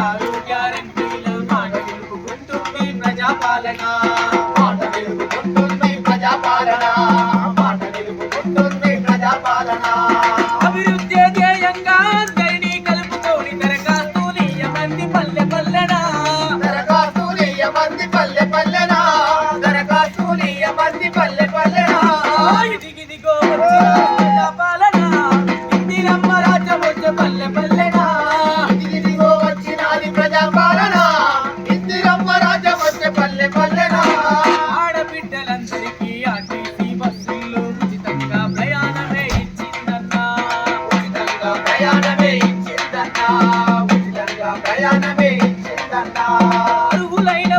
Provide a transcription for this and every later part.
ఆరోగ్య రంగీల మాట ప్రజాపాలన? ప్రయాణమే చెందన్నా అరుగులైన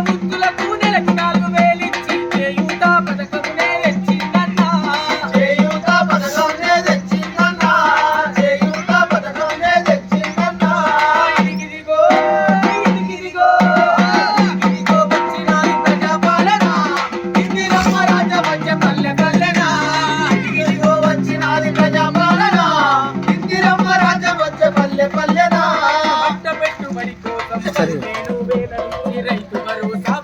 రైతు భరోసా